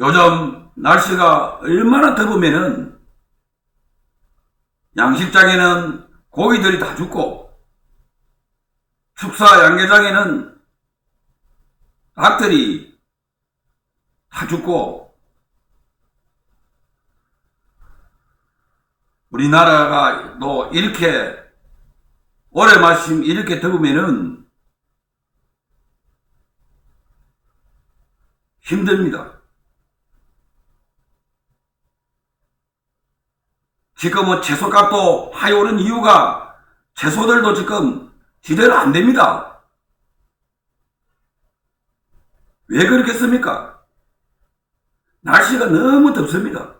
요즘 날씨가 얼마나 더우면은 양식장에는 고기들이 다 죽고 축사 양계장에는 닭들이 다 죽고 우리나라가 또 이렇게 올해 마침 이렇게 더우면은 힘듭니다. 지금은 채소값도 하이 오른 이유가 채소들도 지금 지대로 안 됩니다. 왜 그렇겠습니까? 날씨가 너무 덥습니다.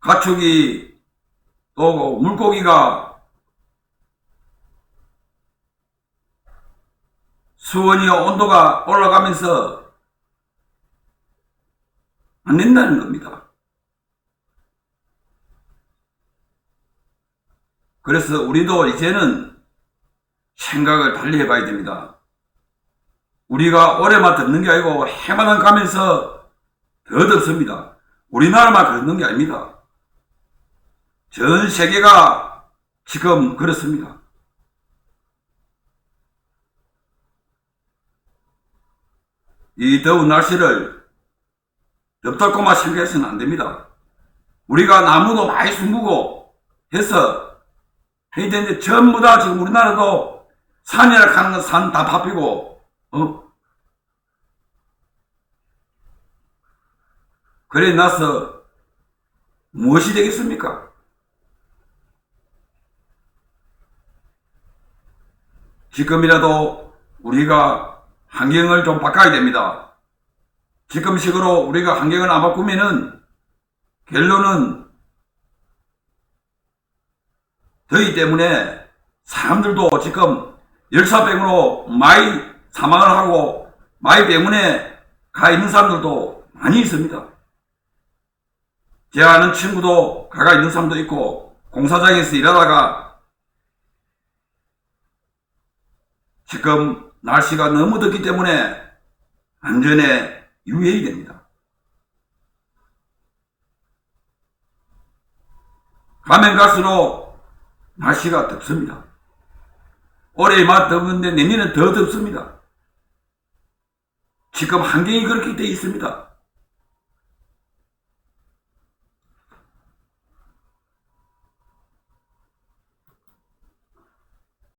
가축이 또 물고기가 수온이 온도가 올라가면서 안 된다는 겁니다. 그래서 우리도 이제는 생각을 달리 해봐야 됩니다. 우리가 올해만 덥는 게 아니고 해마다 가면서 더 덥습니다. 우리나라만 그러는 게 아닙니다. 전 세계가 지금 그렇습니다. 이 더운 날씨를 덥다고만 생각해서는 안 됩니다. 우리가 나무도 많이 숨고 해서 해야 되는데 전부 다 지금 우리나라도 산이라 하는 건 산다 밟히고 어? 그래 나서 무엇이 되겠습니까? 지금이라도 우리가 환경을 좀 바꿔야 됩니다. 지금식으로 우리가 환경을 안 바꾸면은 결론은 더위 때문에 사람들도 지금 열사병으로 많이 사망을 하고 많이 병원에 가 있는 사람들도 많이 있습니다. 제 아는 친구도 가가 있는 사람도 있고 공사장에서 일하다가 지금 날씨가 너무 덥기 때문에 안전에 유의해야 됩니다. 가면 갈수록 날씨가 덥습니다. 올해 이만 더운데 내년은 더 덥습니다. 지금 환경이 그렇게 돼 있습니다.